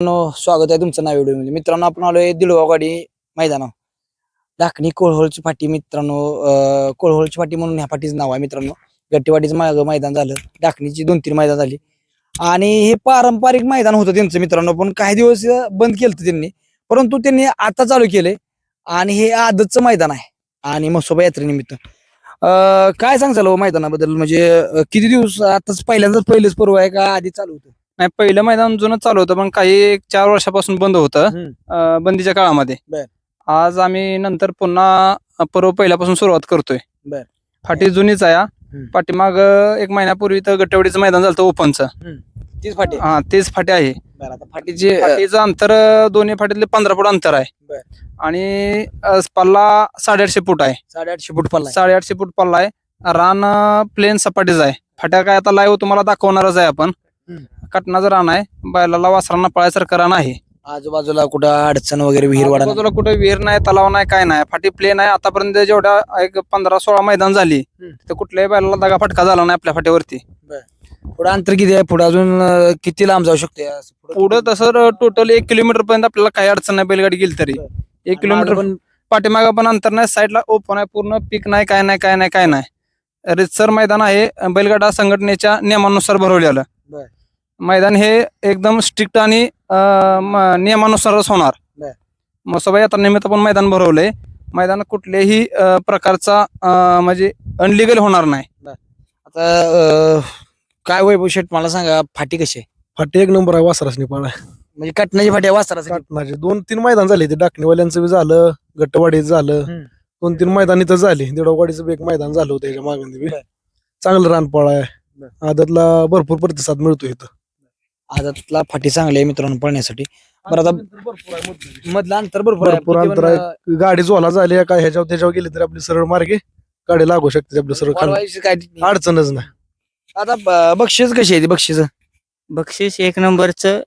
मित्रांनो, स्वागत आहे तुमचं नाव व्हिडिओमध्ये. मित्रांनो आपण आलोय दिलवागाडी मैदाना ढाकणी कोळहोळची फाटी मित्रांनो कोळहोळची फाटी म्हणून ह्या फाटीचं नाव आहे मित्रांनो. गट्टीवाडीचं माग मैदान झालं. ढाकणीची दोन तीन मैदान झाली. आणि हे पारंपरिक मैदान होतं त्यांचं मित्रांनो पण काही दिवस बंद केलं त्यांनी. परंतु त्यांनी आता चालू केले आणि हे आदतचं मैदान आहे. आणि मसोबा यात्रेनिमित्त. अं, काय सांगचाल हो मैदानाबद्दल? म्हणजे किती दिवस आताच पहिल्यांदाच पहिलेच पर्व आहे का आधी चालू होतं? नाही पहिलं मैदान जुनं चालू होतं पण काही एक चार वर्षापासून बंद होतं अं, बंदीच्या काळामध्ये बर. आज आम्ही नंतर पुन्हा पर्व पहिल्यापासून सुरुवात करतोय बर. फाटी जुनीच आहे. हम्म. पाठीमाग एक महिन्यापूर्वी तर गट्टेवाडीचं मैदान झालं ओपनचं तीच फाटी हा तेच फाटी आहे बरं आता फाटीचे अं, फाटीचं अंतर अं, दोन्ही फाटीतले पंधरा फूट अंतर आहे बर. आणि अं, पल्ला साडेआठशे फूट आहे साडेआठशे फूट पल्ला आहे. साडेआठशे फूट पल्ला आहे रान प्लेन सपाटीच आहे फाट्या काय आता लाईव्ह तुम्हाला दाखवणारच आहे आपण हम्म. कटनाचं रान आहे बैलाला वासरांना पळायसारखं रान आहे. आजूबाजूला कुठं अडचण वगैरे विहीर वाडा बाजूला कुठे विहीर नाही तलाव नाही काय नाही. फाटी प्लेन आहे. आतापर्यंत जेवढ्या एक पंधरा सोळा मैदान झाली हम्म. तर कुठल्याही बैलाला दगा फटका झाला नाही आपल्या फाटीवरती. पुढे अंतर किती आहे? पुढे अजून अं, किती लांब जाऊ शकते? असं पुढं पुढं तसं टोटल एक किलोमीटर पर्यंत आपल्याला काही अडचण नाही बैलगाडी गेली तरी. बर. एक किलोमीटर पण पाठीमागं पण अंतर नाही साईडला ओपन आहे पूर्ण पीक नाही काय नाही काय नाही काय नाही. रितसर मैदान आहे. बैलगाडा संघटनेच्या नियमानुसार भरवलेलं. बर. मैदान हे एकदम स्ट्रिक्ट आणि अं, म- नियमानुसारच होणार. बर. मसोबा यात्रा निमित्त पण मैदान भरवलंय. मैदान कुठल्याही अं, प्रकारचा अं, म्हणजे अनलिगल होणार नाही. आता अं, काय वैभव शेट मला सांगा फाटी कशी आहे? फाटी एक नंबर आहे वासरासनी पाळा म्हणजे कटण्याची फाटी वाचताना काटणाचे दोन तीन मैदान झाले ते डाकणीवाल्यांचं बी झालं गट्टवाडीचं झालं. दोन तीन मैदान इथं झाली. देवडवाडीचं बी एक मैदान झालं होतं त्याच्यामागे बी. बर. चांगलं रानपाळा आहे. आदतला भरपूर प्रतिसाद मिळतो इथं. आजातला फाटी चांगली आहे मित्रांनो पळण्यासाठी. बरं आता मधलं अंतर भरपूर आहे. भरपूर किती अंतर आहे. गाडी झोला झाली काय ह्याच्यावर त्याच्यावर गेली तरी आपली सरळ मार्गे गाडी लागू शकते आपली सरळ खाली. काय अडचणच नाही. आता ब- बक्षीस कशी आहे ती बक्षीस? बक्षीस एक नंबरचं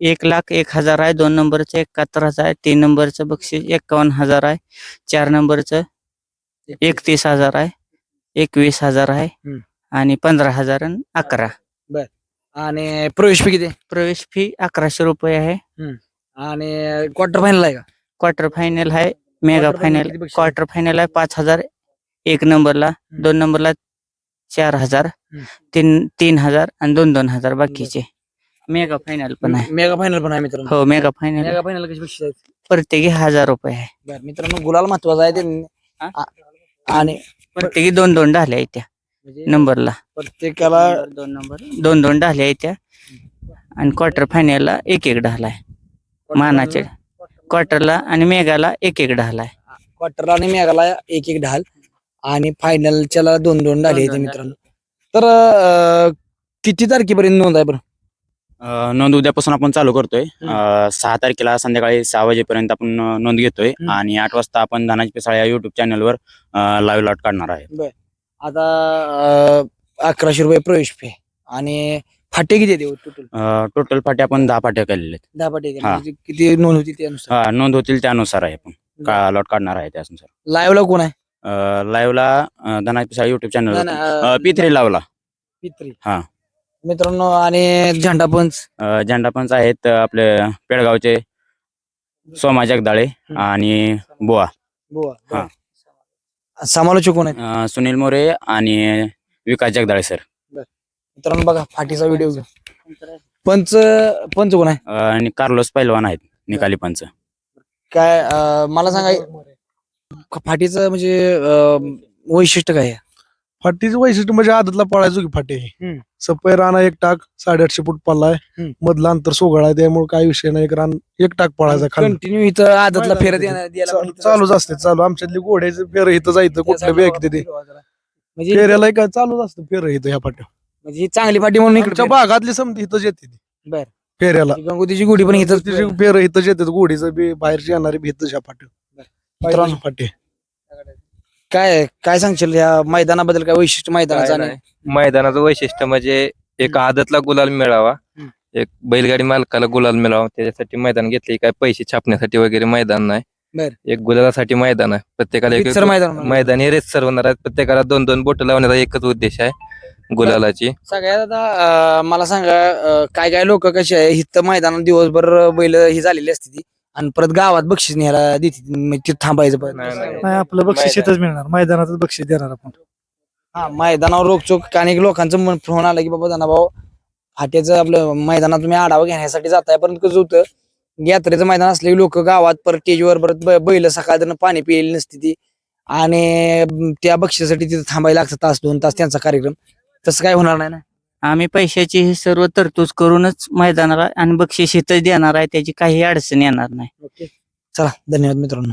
एक लाख एक हजार आहे दोन नंबरचं एकाहत्तर हजार आहे तीन नंबरचं बक्षीस एकावन्न हजार आहे चार नंबरचं एकतीस हजार आहे एकवीस हजार आहे हम्म. आणि पंधरा हजार आणि अकरा. आणि प्रवेश फी किती? प्रवेश फी अकराशे रुपये आहे. आणि क्वार्टर फायनल आहे का? क्वार्टर फायनल आहे मेगा फायनल? क्वार्टर फायनल आहे पाच हजार एक नंबरला दोन नंबरला चार हजार. तीन तीन हजार आणि दोन दोन हजार बाकीचे. मेगा फायनल पण आहे. मेगा फायनल पण आहे मित्रांनो. हो मेगा फायनल मेगा फायनल कशी बक्षीस आहे प्रत्येकी हजार रुपये आहे. मित्रांनो गुलाल महत्त्वाचा आहे ते. आणि प्रत्येकी दोन दोन ढाल्या आहेत त्या. नंबरला. प्रत्येकाला दोन नंबर. दोन दोन ढाल्या आहेत त्या. आणि क्वार्टर फायनलला एक एक ढाला आहे. मानाचे. क्वार्टरला आणि मेगाला एक एक ढाला आहे. क्वार्टरला आणि मेगाला एक एक ढाल. आणि फायनलच्याला दोन दोन ढाल येते दोन मित्रांनो. तर अं, किती तारखेपर्यंत नोंद आहे बरं? अ, नोंद उद्यापासून आपण चालू करतोय. अ, सहा तारखेला संध्याकाळी सहा वाजेपर्यंत आपण अ, नोंद घेतोय. हम्म. आणि आठ वाजता आपण धनाजी पिसाळ या युट्यूब चॅनलवर लाईव्ह लॉट काढणार आहे. आता अकराशे रुपये प्रवेश फी आणि फाटे किती देऊ टोटल टोटल फाटे आपण दहा फाटे केलेले आहेत. दहा फाटे हा. म्हणजे किती नोंद होती त्यानुसार? हा, नोंद होतील त्यानुसार आहे आपण का लॉट काढणार आहे त्यानुसार. लाईव्हला कोण आहे? लाईव्हला पिसाळ युट्यूब नाही, चॅनल नाही, अं, पी थ्री लावला पित्री हा. मित्रांनो आणि झेंडा पंच? अ, झेंडा पंच आहेत अ, आपले पेडगावचे सोमा जगदाळे आणि बुवा. बुवा हा. समालोचक कोण आहे अ, सुनील मोरे आणि विकास जगदाळे सर. मित्रांनो बघा फाटीचा व्हिडिओ पंच पंच कोण आहे? आणि कार्लोस पैलवान आहेत निकाली पंच. काय अं, मला सांगा फाटीचं म्हणजे अं, वैशिष्ट्य काय आहे? फाटीचं वैशिष्ट्य म्हणजे आदतला पळायचो की फाटी. हम्म. सपय राणा एक टाक साडेआठशे फूट हम्म. मधला अंतर सोगळा आहे त्यामुळे काही विषय नाही. एक रान एक टाक पळायचा खाली. कंटिन्यू इथं आदतला फेरत. येणार- द्यायला इथं चालूच असते चालू. आमच्यातली घोड्याचं फेर इथं जायचं कुठलं त्यासाठी बी ऐकते ते. म्हणजे फेऱ्याला काय चालूच असतं फेर इथं ह्या पाट्या म्हणजे ही चांगली फाटी म्हणून आमच्या इकडे भागातली समधी इथंच येते ती. बर. फेऱ्याला. गंगोतीची गुढी पण इथं तिची फेर. इथंच येतात घोडीचं बी बाहेरची येणारी बी इथंच ह्या मित्रांनो. पहिल्याची पाटी काय काय सांगशील? या मैदानाबद्दल काय वैशिष्ट्य मैदानाचं आणि मैदानाचं वैशिष्ट्य म्हणजे एक आदतला गुलाल मिळावा. हम्म. एक बैलगाडी मालकाला गुलाल मिळावा. त्याच्यासाठी मैदान घेतले काय पैसे छापण्यासाठी वगैरे मैदान नाही. बर. एक गुलालासाठी मैदान आहे. प्रत्येकाला एक रितसर मैदान मैदान हे रेत होणार आहे. प्रत्येकाला दोन दोन बोट लावण्याचा एकच उद्देश आहे गुलालाची. सगळ्यात आता अं, मला सांगा अं, काय काय लोक कसे आहे? इथं मैदानात दिवसभर बैल ही झालेली असते ती. आणि परत गावात बक्षीस न्यायला देते तिथं थांबायचं परत. नाही, नाही. नाही आपलं बक्षीस मैदान. इथंच मिळणार मैदानातच बक्षीस देणार आपण हा मैदानावर रोखचोक अनेक लोकांचं मन फोन आला की बाबा धना भाऊ फाट्याचं आपलं मैदानात तुम्ही आढावा घेण्यासाठी जाताय परंतु कसं होतं यात्रेचं मैदान असले लोक गावात परत स्टेजवर परत ब- बैल सकाळ पाणी पिलेली नसते ती आणि अं, त्या बक्षिसासाठी तिथे थांबायला लागतं तास दोन तास त्यांचा कार्यक्रम तसं काय होणार नाही ना आम्ही पैशाची ही सर्व तरतूद करूनच मैदानाला आणि बक्षीस इथंच देणार आहे त्याची काही अडचण येणार नाही. चला धन्यवाद मित्रांनो.